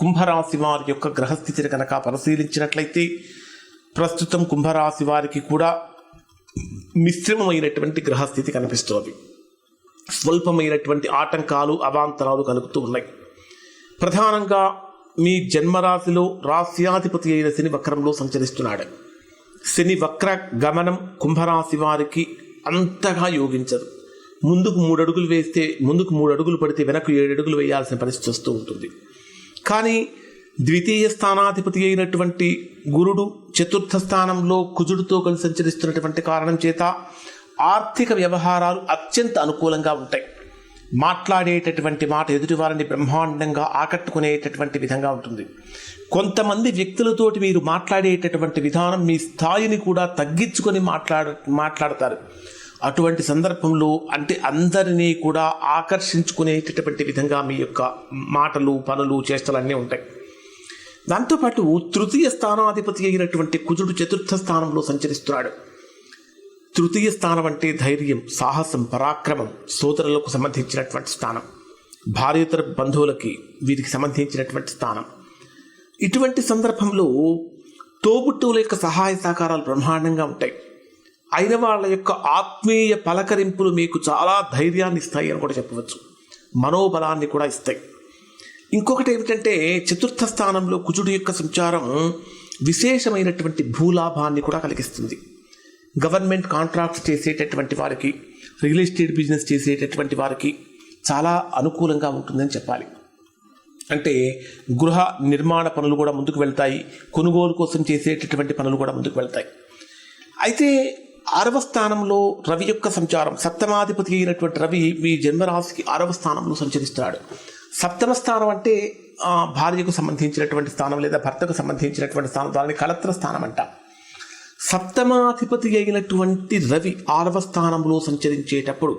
కుంభరాశి వారి యొక్క గ్రహస్థితిని కనుక పరిశీలించినట్లయితే ప్రస్తుతం కుంభరాశి వారికి కూడా మిశ్రమమైనటువంటి గ్రహస్థితి కనిపిస్తోంది. స్వల్పమైనటువంటి ఆటంకాలు అవాంతరాలు కలుగుతూ ఉన్నాయి. ప్రధానంగా మీ జన్మరాశిలో రాశ్యాధిపతి అయిన శని వక్రంలో సంచరిస్తున్నాడు. శని వక్ర గమనం కుంభరాశి వారికి అంతగా యోగించదు. ముందుకు మూడు అడుగులు వేస్తే ముందుకు మూడు అడుగులు పడితే వెనక్కు ఏడు అడుగులు వేయాల్సిన పరిస్థితి వస్తూ ఉంటుంది. కానీ ద్వితీయ స్థానాధిపతి అయినటువంటి గురుడు చతుర్థ స్థానంలో కుజుడితో కలిసి సంచరిస్తున్నటువంటి కారణం చేత ఆర్థిక వ్యవహారాలు అత్యంత అనుకూలంగా ఉంటాయి. మాట్లాడేటటువంటి మాట ఎదుటివారిని బ్రహ్మాండంగా ఆకట్టుకునేటటువంటి విధంగా ఉంటుంది. కొంతమంది వ్యక్తులతోటి మీరు మాట్లాడేటటువంటి విధానం మీ స్థాయిని కూడా తగ్గించుకొని మాట్లాడ మాట్లాడతారు. అటువంటి సందర్భంలో అంటే అందరినీ కూడా ఆకర్షించుకునేటటువంటి విధంగా మీ యొక్క మాటలు పనులు చేష్టలన్నీ ఉంటాయి. దాంతోపాటు తృతీయ స్థానాధిపతి అయినటువంటి కుజుడు చతుర్థ స్థానంలో సంచరిస్తున్నాడు. తృతీయ స్థానం అంటే ధైర్యం సాహసం పరాక్రమం సోదరులకు సంబంధించినటువంటి స్థానం. భార్యతర బంధువులకి వీరికి సంబంధించినటువంటి స్థానం. ఇటువంటి సందర్భంలో తోబుట్టువుల యొక్క సహాయ సహకారాలు బ్రహ్మాండంగా ఉంటాయి. అయిన వాళ్ళ యొక్క ఆత్మీయ పలకరింపులు మీకు చాలా ధైర్యాన్ని ఇస్తాయి అని కూడా చెప్పవచ్చు. మనోబలాన్ని కూడా ఇస్తాయి. ఇంకొకటి ఏమిటంటే చతుర్థ స్థానంలో కుజుడు యొక్క సంచారం విశేషమైనటువంటి భూలాభాన్ని కూడా కలిగిస్తుంది. గవర్నమెంట్ కాంట్రాక్ట్స్ చేసేటటువంటి వారికి రియల్ ఎస్టేట్ బిజినెస్ చేసేటటువంటి వారికి చాలా అనుకూలంగా ఉంటుందని చెప్పాలి. అంటే గృహ నిర్మాణ పనులు కూడా ముందుకు వెళ్తాయి. కొనుగోలు కోసం చేసేటటువంటి పనులు కూడా ముందుకు వెళ్తాయి. అయితే ఆరవ స్థానంలో రవి యొక్క సంచారం. సప్తమాధిపతి అయినటువంటి రవి మీ జన్మరాశికి ఆరవ స్థానంలో సంచరిస్తాడు. సప్తమ స్థానం అంటే భార్యకు సంబంధించినటువంటి స్థానం లేదా భర్తకు సంబంధించినటువంటి స్థానం దానిని కలత్ర స్థానం అంట. సప్తమాధిపతి అయినటువంటి రవి ఆరవ స్థానంలో సంచరించేటప్పుడు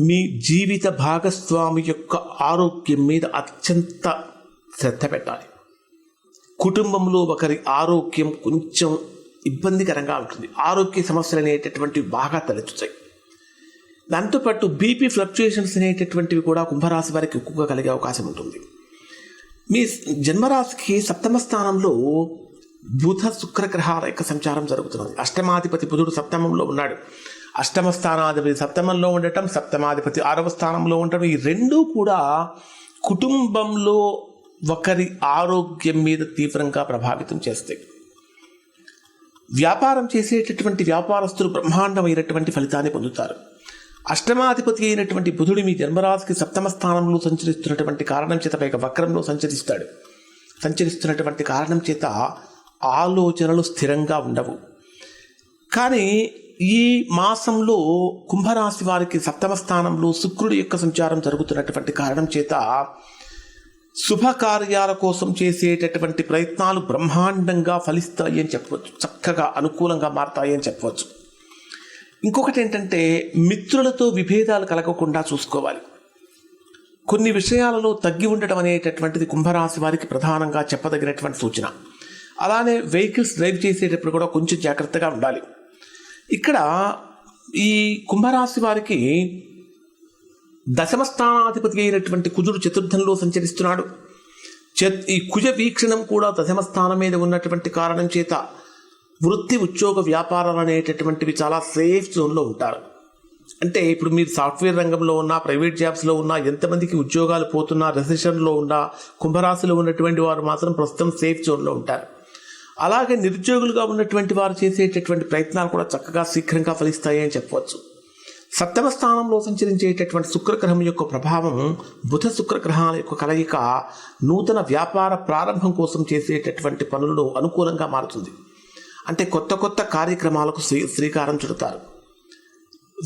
మీ జీవిత భాగస్వామి యొక్క ఆరోగ్యం మీద అత్యంత శ్రద్ధ పెట్టాలి. కుటుంబంలో ఒకరి ఆరోగ్యం కొంచెం ఇబ్బందికరంగా ఉంటుంది. ఆరోగ్య సమస్యలు అనేటటువంటివి బాగా తలెత్తుతాయి. దాంతోపాటు బీపీ ఫ్లక్చుయేషన్స్ అనేటటువంటివి కూడా కుంభరాశి వారికి ఎక్కువగా కలిగే అవకాశం ఉంటుంది. మీ జన్మరాశికి సప్తమ స్థానంలో బుధ శుక్రగ్రహాల యొక్క సంచారం జరుగుతున్నది. అష్టమాధిపతి బుధుడు సప్తమంలో ఉన్నాడు. అష్టమ స్థానాధిపతి సప్తమంలో ఉండటం సప్తమాధిపతి ఆరవ స్థానంలో ఉండటం ఈ రెండూ కూడా కుటుంబంలో ఒకరి ఆరోగ్యం మీద తీవ్రంగా ప్రభావితం చేస్తాయి. వ్యాపారం చేసేటటువంటి వ్యాపారస్తులు బ్రహ్మాండమైనటువంటి ఫలితాన్ని పొందుతారు. అష్టమాధిపతి అయినటువంటి బుధుడు మీ జన్మరాశికి సప్తమ స్థానంలో సంచరిస్తున్నటువంటి కారణం చేత పైగా వక్రంలో సంచరిస్తాడు. సంచరిస్తున్నటువంటి కారణం చేత ఆలోచనలు స్థిరంగా ఉండవు. కానీ ఈ మాసంలో కుంభరాశి వారికి సప్తమ స్థానంలో శుక్రుడి యొక్క సంచారం జరుగుతున్నటువంటి కారణం చేత శుభకార్యాల కోసం చేసేటటువంటి ప్రయత్నాలు బ్రహ్మాండంగా ఫలిస్తాయి అని చెప్పవచ్చు. చక్కగా అనుకూలంగా మారతాయి అని చెప్పవచ్చు. ఇంకొకటి ఏంటంటే మిత్రులతో విభేదాలు కలగకుండా చూసుకోవాలి. కొన్ని విషయాలలో తగ్గి ఉండటం అనేటటువంటిది కుంభరాశి వారికి ప్రధానంగా చెప్పదగినటువంటి సూచన. అలానే వెహికల్స్ డ్రైవ్ చేసేటప్పుడు కూడా కొంచెం జాగ్రత్తగా ఉండాలి. ఇక్కడ ఈ కుంభరాశి వారికి దశమ స్థానాధిపతి అయినటువంటి కుజుడు చతుర్థంలో సంచరిస్తున్నాడు. ఈ కుజ వీక్షణం కూడా దశమ స్థానం మీద ఉన్నటువంటి కారణం చేత వృత్తి ఉద్యోగ వ్యాపారాలు అనేటటువంటివి చాలా సేఫ్ జోన్లో ఉంటారు. అంటే ఇప్పుడు మీరు సాఫ్ట్వేర్ రంగంలో ఉన్నా ప్రైవేట్ జాబ్స్లో ఉన్నా ఎంతమందికి ఉద్యోగాలు పోతున్నా రెసిషన్లో ఉన్నా కుంభరాశిలో ఉన్నటువంటి వారు మాత్రం ప్రస్తుతం సేఫ్ జోన్లో ఉంటారు. అలాగే నిరుద్యోగులుగా ఉన్నటువంటి వారు చేసేటటువంటి ప్రయత్నాలు కూడా చక్కగా శీఘ్రంగా ఫలిస్తాయి అని చెప్పవచ్చు. సప్తమ స్థానంలో సంచరించేటటువంటి శుక్రగ్రహం యొక్క ప్రభావం బుధ శుక్రగ్రహాల యొక్క కలయిక నూతన వ్యాపార ప్రారంభం కోసం చేసేటటువంటి పనులను అనుకూలంగా మారుతుంది. అంటే కొత్త కొత్త కార్యక్రమాలకు శ్రీ శ్రీకారం చుడతారు.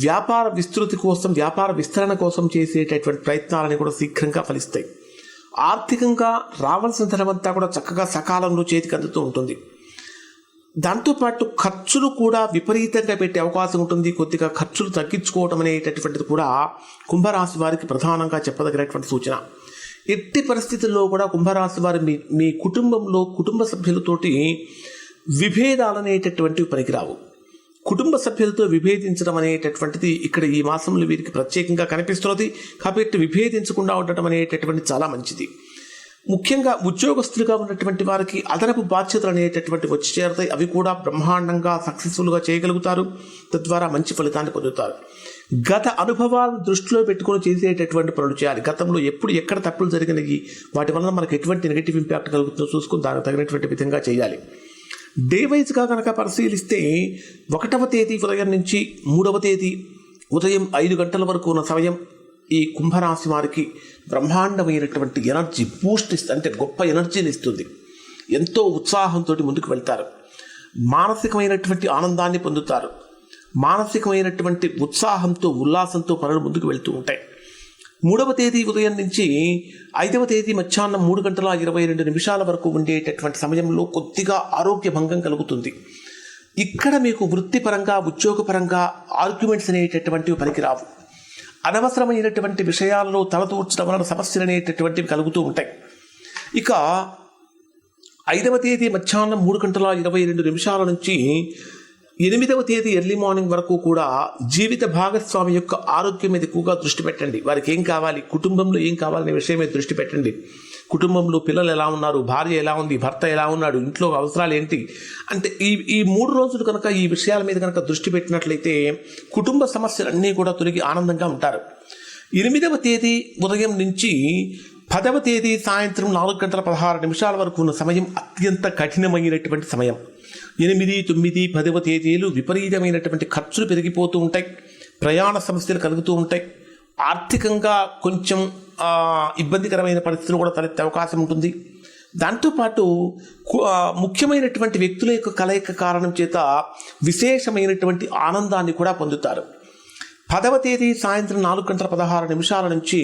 వ్యాపార విస్తృతి కోసం వ్యాపార విస్తరణ కోసం చేసేటటువంటి ప్రయత్నాలని కూడా శీఘ్రంగా ఫలిస్తాయి. ఆర్థికంగా రావాల్సిన ధనమంతా కూడా చక్కగా సకాలంలో చేతికి అందుతూ ఉంటుంది. దాంతోపాటు ఖర్చులు కూడా విపరీతంగా పెట్టే అవకాశం ఉంటుంది. కొద్దిగా ఖర్చులు తగ్గించుకోవడం అనేటటువంటిది కూడా కుంభరాశి వారికి ప్రధానంగా చెప్పదగినటువంటి సూచన. ఎట్టి పరిస్థితుల్లో కూడా కుంభరాశి వారు మీ మీ కుటుంబంలో కుటుంబ సభ్యులతోటి విభేదాలు అనేటటువంటివి పనికిరావు. కుటుంబ సభ్యులతో విభేదించడం అనేటటువంటిది ఇక్కడ ఈ మాసంలో వీరికి ప్రత్యేకంగా కనిపిస్తున్నది. కాబట్టి విభేదించకుండా ఉండటం అనేటటువంటి చాలా మంచిది. ముఖ్యంగా ఉద్యోగస్తులుగా ఉన్నటువంటి వారికి అదనపు బాధ్యతలు అనేటటువంటి వచ్చి చేరతాయి. అవి కూడా బ్రహ్మాండంగా సక్సెస్ఫుల్గా చేయగలుగుతారు. తద్వారా మంచి ఫలితాన్ని పొందుతారు. గత అనుభవాలను దృష్టిలో పెట్టుకొని చేసేటటువంటి పనులు చేయాలి. గతంలో ఎప్పుడు ఎక్కడ తప్పులు జరిగినవి వాటి వలన మనకు ఎటువంటి నెగిటివ్ ఇంపాక్ట్ కలుగుతుందో చూసుకుని దానికి తగినటువంటి విధంగా చేయాలి. డే వైజ్గా కనుక పరిశీలిస్తే ఒకటవ తేదీ ఉదయం నుంచి మూడవ తేదీ ఉదయం ఐదు గంటల వరకు ఉన్న సమయం ఈ కుంభరాశి వారికి బ్రహ్మాండమైనటువంటి ఎనర్జీ బూస్ట్ ఇస్తుంది అంటే గొప్ప ఎనర్జీని ఇస్తుంది. ఎంతో ఉత్సాహంతో ముందుకు వెళ్తారు. మానసికమైనటువంటి ఆనందాన్ని పొందుతారు. మానసికమైనటువంటి ఉత్సాహంతో ఉల్లాసంతో పనులు ముందుకు వెళ్తూ ఉంటాయి. మూడవ తేదీ ఉదయం నుంచి ఐదవ తేదీ మధ్యాహ్నం మూడు గంటల ఇరవై రెండు నిమిషాల వరకు ఉండేటటువంటి సమయంలో కొద్దిగా ఆరోగ్య భంగం కలుగుతుంది. ఇక్కడ మీకు వృత్తిపరంగా ఉద్యోగపరంగా ఆర్గ్యుమెంట్స్ అనేటటువంటివి పనికిరావు. అనవసరమైనటువంటి విషయాల్లో తలదూర్చడం వలన సమస్యలు అనేటటువంటివి కలుగుతూ ఉంటాయి. ఇక ఐదవ తేదీ మధ్యాహ్నం మూడు గంటల ఇరవై రెండు నిమిషాల నుంచి ఎనిమిదవ తేదీ ఎర్లీ మార్నింగ్ వరకు కూడా జీవిత భాగస్వామి యొక్క ఆరోగ్యం మీద ఎక్కువగా దృష్టి పెట్టండి. వారికి ఏం కావాలి? కుటుంబంలో ఏం కావాలనే విషయం మీద దృష్టి పెట్టండి. కుటుంబంలో పిల్లలు ఎలా ఉన్నారు భార్య ఎలా ఉంది భర్త ఎలా ఉన్నాడు ఇంట్లో అవసరాలు ఏంటి? అంటే ఈ ఈ మూడు రోజులు కనుక ఈ విషయాల మీద కనుక దృష్టి పెట్టినట్లయితే కుటుంబ సమస్యలన్నీ కూడా తొలగి ఆనందంగా ఉంటారు. ఎనిమిదవ తేదీ ఉదయం నుంచి పదవ తేదీ సాయంత్రం నాలుగు గంటల పదహారు నిమిషాల వరకు ఉన్న సమయం అత్యంత కఠినమైనటువంటి సమయం. ఎనిమిది తొమ్మిది పదవ తేదీలు విపరీతమైనటువంటి ఖర్చులు పెరిగిపోతూ ఉంటాయి ప్రయాణ సమస్యలు కలుగుతూ ఉంటాయి. ఆర్థికంగా కొంచెం ఇబ్బందికరమైన పరిస్థితులు కూడా తలెత్తే అవకాశం ఉంటుంది. దాంతోపాటు కు- ముఖ్యమైనటువంటి వ్యక్తుల యొక్క కలయిక కారణం చేత విశేషమైనటువంటి ఆనందాన్ని కూడా పొందుతారు. పదవ తేదీ సాయంత్రం నాలుగు గంటల పదహారు నిమిషాల నుంచి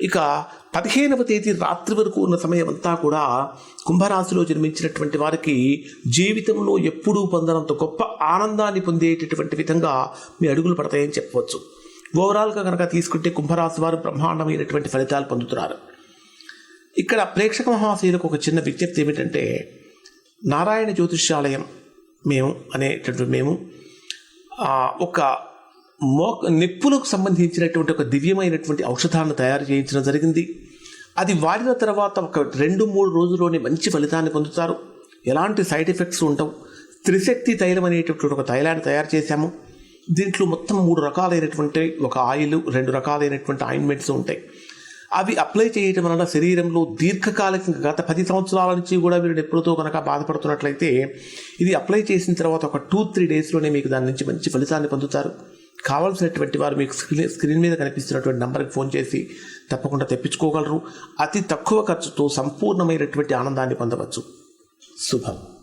ఇక పదిహేనవ తేదీ రాత్రి వరకు ఉన్న సమయం అంతా కూడా కుంభరాశిలో జన్మించినటువంటి వారికి జీవితంలో ఎప్పుడూ పొందనంత గొప్ప ఆనందాన్ని పొందేటటువంటి విధంగా మీ అడుగులు పడతాయని చెప్పవచ్చు. ఓవరాల్గా కనుక తీసుకుంటే కుంభరాశి వారు బ్రహ్మాండమైనటువంటి ఫలితాలు పొందుతున్నారు. ఇక్కడ ప్రేక్షక మహాశయులకు ఒక చిన్న విజ్ఞప్తి ఏమిటంటే నారాయణ జ్యోతిష్యాలయం మేము అనేటటువంటి మేము ఒక మో నిప్పులకు సంబంధించినటువంటి ఒక దివ్యమైనటువంటి ఔషధాన్ని తయారు చేయించడం జరిగింది. అది వాడిన తర్వాత ఒక రెండు మూడు రోజుల్లోనే మంచి ఫలితాన్ని పొందుతారు. ఎలాంటి సైడ్ ఎఫెక్ట్స్ ఉండవు. త్రిశక్తి తైలం అనేటటువంటి ఒక తైలాన్ని తయారు చేశాము. దీంట్లో మొత్తం మూడు రకాలైనటువంటి ఒక ఆయిల్ రెండు రకాలైనటువంటి ఆయింట్మెంట్స్ ఉంటాయి. అవి అప్లై చేయటం వలన శరీరంలో దీర్ఘకాలికంగా గత పది సంవత్సరాల నుంచి కూడా మీరు నొప్పులతో కనుక బాధపడుతున్నట్లయితే ఇది అప్లై చేసిన తర్వాత ఒక టూ త్రీ డేస్లోనే మీకు దాని నుంచి మంచి ఫలితాన్ని పొందుతారు. కావాల్సినటువంటి వారు మీకు స్క్రీన్ స్క్రీన్ మీద కనిపిస్తున్నటువంటి నెంబర్కి ఫోన్ చేసి తప్పకుండా తెప్పించుకోగలరు. అతి తక్కువ ఖర్చుతో సంపూర్ణమైనటువంటి ఆనందాన్ని పొందవచ్చు. శుభం.